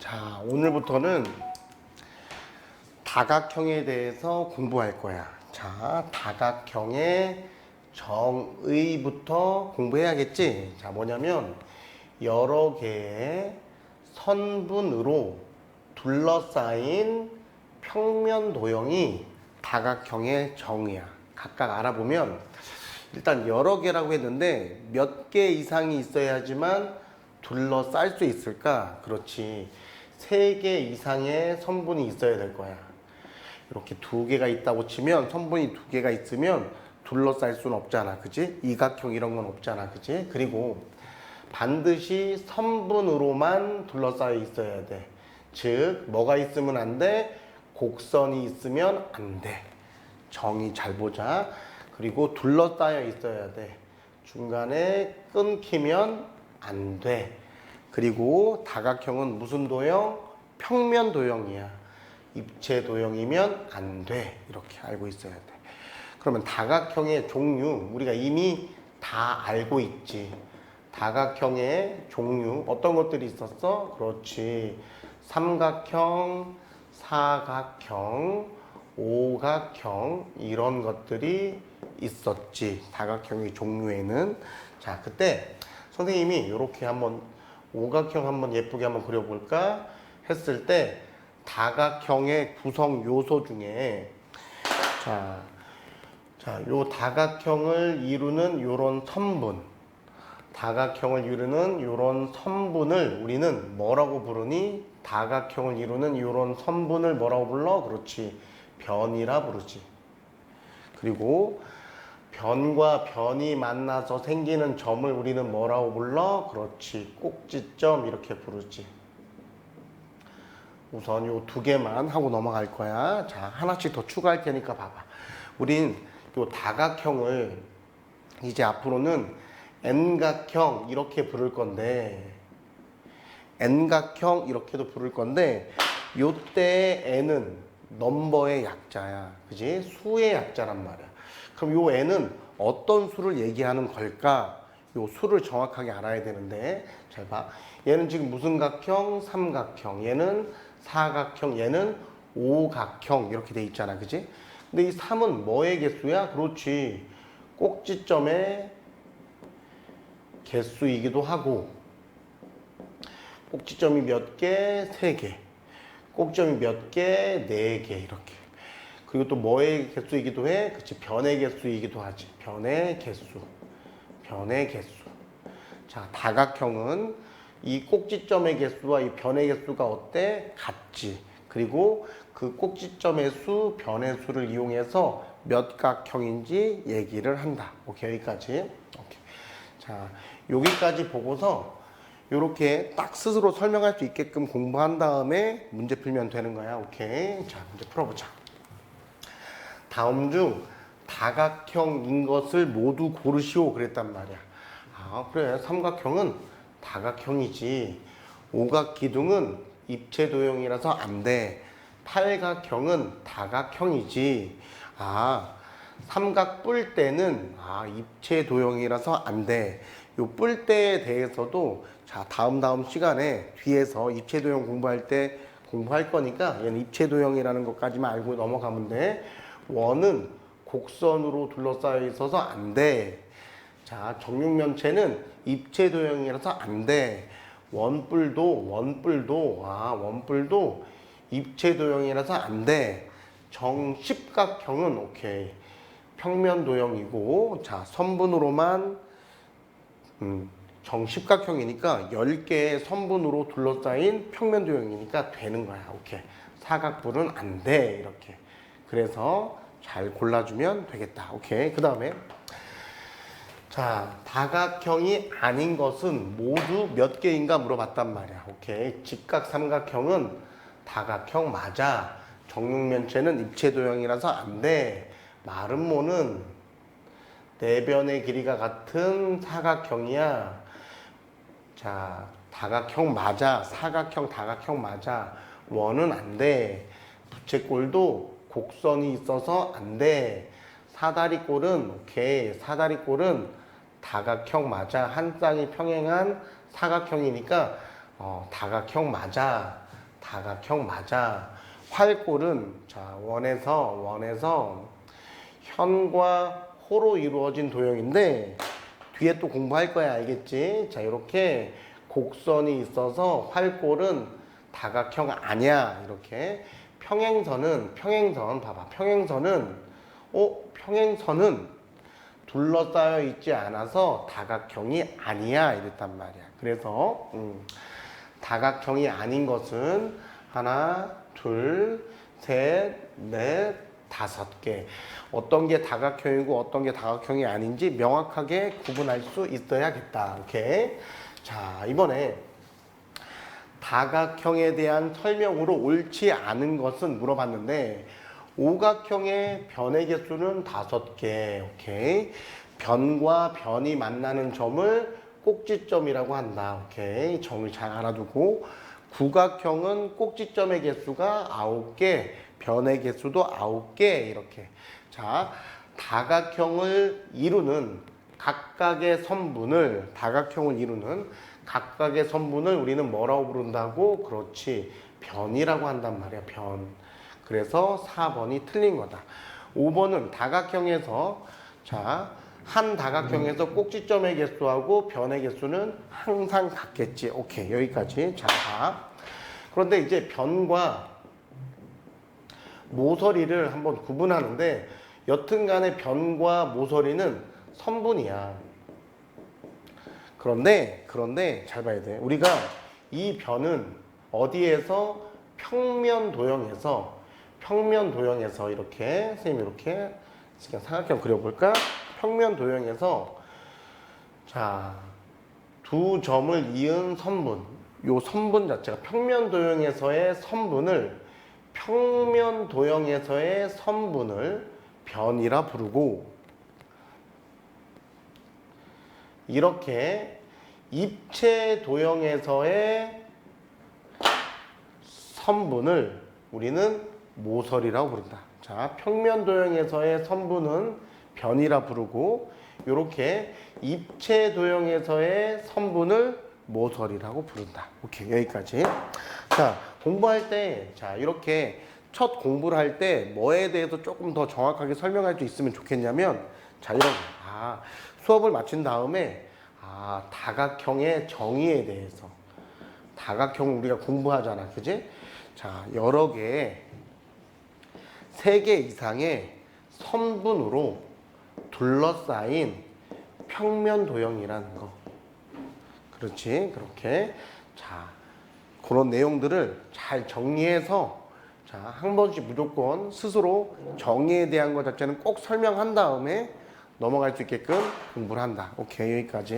자, 오늘부터는 다각형에 대해서 공부할 거야. 자, 다각형의 정의부터 공부해야겠지. 자, 뭐냐면 여러 개의 선분으로 둘러싸인 평면 도형이 다각형의 정의야. 각각 알아보면 일단 여러 개라고 했는데 몇 개 이상이 있어야지만 둘러쌀 수 있을까? 그렇지. 세 개 이상의 선분이 있어야 될 거야. 이렇게 두 개가 있다고 치면 선분이 두 개가 있으면 둘러쌀 수는 없잖아. 그지? 이각형 이런 건 없잖아. 그지? 그리고 반드시 선분으로만 둘러싸여 있어야 돼. 즉, 뭐가 있으면 안 돼? 곡선이 있으면 안 돼. 정의 잘 보자. 그리고 둘러싸여 있어야 돼. 중간에 끊기면 안 돼. 그리고 다각형은 무슨 도형? 평면 도형이야. 입체 도형이면 안 돼. 이렇게 알고 있어야 돼. 그러면 다각형의 종류 우리가 이미 다 알고 있지. 다각형의 종류 어떤 것들이 있었어? 그렇지. 삼각형, 사각형, 오각형 이런 것들이 있었지. 다각형의 종류에는 자, 그때 선생님이 이렇게 한번 오각형 한번 예쁘게 한번 그려볼까 했을 때 다각형의 구성 요소 중에 자, 자, 요 다각형을 이루는 요런 선분, 다각형을 이루는 요런 선분을 우리는 뭐라고 부르니? 다각형을 이루는 요런 선분을 뭐라고 불러? 그렇지. 변이라 부르지. 그리고 변과 변이 만나서 생기는 점을 우리는 뭐라고 불러? 그렇지. 꼭지점 이렇게 부르지. 우선 요 두 개만 하고 넘어갈 거야. 자, 하나씩 더 추가할 테니까 봐봐. 우린 요 다각형을 이제 앞으로는 N각형 이렇게 부를 건데 N각형 이렇게도 부를 건데 요때 N은 넘버의 약자야. 그지? 수의 약자란 말이야. 그럼 요 N은 어떤 수를 얘기하는 걸까? 요 수를 정확하게 알아야 되는데 잘 봐. 얘는 지금 무슨 각형? 삼각형. 얘는 사각형. 얘는 오각형. 이렇게 돼 있잖아. 그지? 근데 이 3은 뭐의 개수야? 그렇지. 꼭지점의 개수이기도 하고 꼭지점이 몇 개? 세 개. 꼭지점이 몇 개? 네 개. 이렇게. 그리고 또 뭐의 개수이기도 해? 그치. 변의 개수이기도 하지. 변의 개수. 변의 개수. 자, 다각형은 이 꼭지점의 개수와 이 변의 개수가 어때? 같지. 그리고 그 꼭지점의 수, 변의 수를 이용해서 몇 각형인지 얘기를 한다. 오케이, 여기까지. 오케이. 자, 여기까지 보고서 이렇게 딱 스스로 설명할 수 있게끔 공부한 다음에 문제 풀면 되는 거야. 오케이. 자, 문제 풀어보자. 다음 중 다각형인 것을 모두 고르시오 그랬단 말이야. 아, 그래. 삼각형은 다각형이지. 오각 기둥은 입체 도형이라서 안 돼. 팔각형은 다각형이지. 아, 삼각 뿔 때는 아, 입체 도형이라서 안 돼. 요 뿔 때에 대해서도 자, 다음 다음 시간에 뒤에서 입체 도형 공부할 때 공부할 거니까 얘는 입체 도형이라는 것까지만 알고 넘어가면 돼. 원은 곡선으로 둘러싸여 있어서 안 돼. 자, 정육면체는 입체 도형이라서 안 돼. 원뿔도 원뿔도 아, 원뿔도 입체 도형이라서 안 돼. 정십각형은 오케이. 평면 도형이고 자, 선분으로만 음, 정십각형이니까 10개의 선분으로 둘러싸인 평면 도형이니까 되는 거야. 오케이. 사각뿔은 안 돼. 이렇게. 그래서 잘 골라주면 되겠다. 오케이. 그 다음에 자, 다각형이 아닌 것은 모두 몇 개인가 물어봤단 말이야. 오케이. 직각 삼각형은 다각형 맞아. 정육면체는 입체 도형이라서 안 돼. 마름모는 내변의 길이가 같은 사각형이야. 자, 다각형 맞아. 사각형, 다각형 맞아. 원은 안 돼. 부채꼴도 곡선이 있어서 안 돼. 사다리꼴은 오케이. 사다리꼴은 다각형 맞아. 한 쌍이 평행한 사각형이니까 어, 다각형 맞아. 다각형 맞아. 활골은 자 원에서 원에서 현과 호로 이루어진 도형인데 뒤에 또 공부할 거야 알겠지? 자 이렇게 곡선이 있어서 활골은 다각형 아니야 이렇게 평행선은 평행선 봐봐. 평행선은 어? 평행선은 둘러싸여 있지 않아서 다각형이 아니야. 이랬단 말이야. 그래서 음, 다각형이 아닌 것은 하나 둘셋넷 다섯 개. 어떤 게 다각형이고 어떤 게 다각형이 아닌지 명확하게 구분할 수 있어야겠다. 오케이? 자 이번에 다각형에 대한 설명으로 옳지 않은 것은 물어봤는데 오각형의 변의 개수는 다섯 개 오케이? 변과 변이 만나는 점을 꼭지점이라고 한다 오케이? 점을 잘 알아두고 구각형은 꼭지점의 개수가 아홉 개 변의 개수도 아홉 개 이렇게. 자 다각형을 이루는 각각의 선분을 다각형을 이루는 각각의 선분을 우리는 뭐라고 부른다고? 그렇지. 변이라고 한단 말이야. 변. 그래서 4번이 틀린 거다. 5번은 다각형에서 자, 한 다각형에서 꼭지점의 개수하고 변의 개수는 항상 같겠지. 오케이. 여기까지. 자, 봐. 그런데 이제 변과 모서리를 한번 구분하는데 여튼간에 변과 모서리는 선분이야. 그런데 그런데 잘 봐야 돼. 우리가 이 변은 어디에서 평면 도형에서 평면 도형에서 이렇게 선생님 이렇게 그냥 삼각형 그려볼까? 평면 도형에서 자 두 점을 이은 선분 요 선분 자체가 평면 도형에서의 선분을 평면 도형에서의 선분을 변이라 부르고 이렇게 입체 도형에서의 선분을 우리는 모서리라고 부른다. 자, 평면 도형에서의 선분은 변이라 부르고 이렇게 입체 도형에서의 선분을 모서리라고 부른다. 오케이, 여기까지. 자, 공부할 때, 자, 이렇게 첫 공부를 할 때 뭐에 대해서 조금 더 정확하게 설명할 수 있으면 좋겠냐면, 자, 이런, 거. 아, 수업을 마친 다음에, 아, 다각형의 정의에 대해서. 다각형 우리가 공부하잖아. 그지? 자, 여러 개의, 세 개 이상의 선분으로 둘러싸인 평면 도형이라는 거. 그렇지. 그렇게. 자, 그런 내용들을 잘 정리해서 자, 한 번씩 무조건 스스로 정의에 대한 것 자체는 꼭 설명한 다음에 넘어갈 수 있게끔 공부를 한다. 오케이, 여기까지.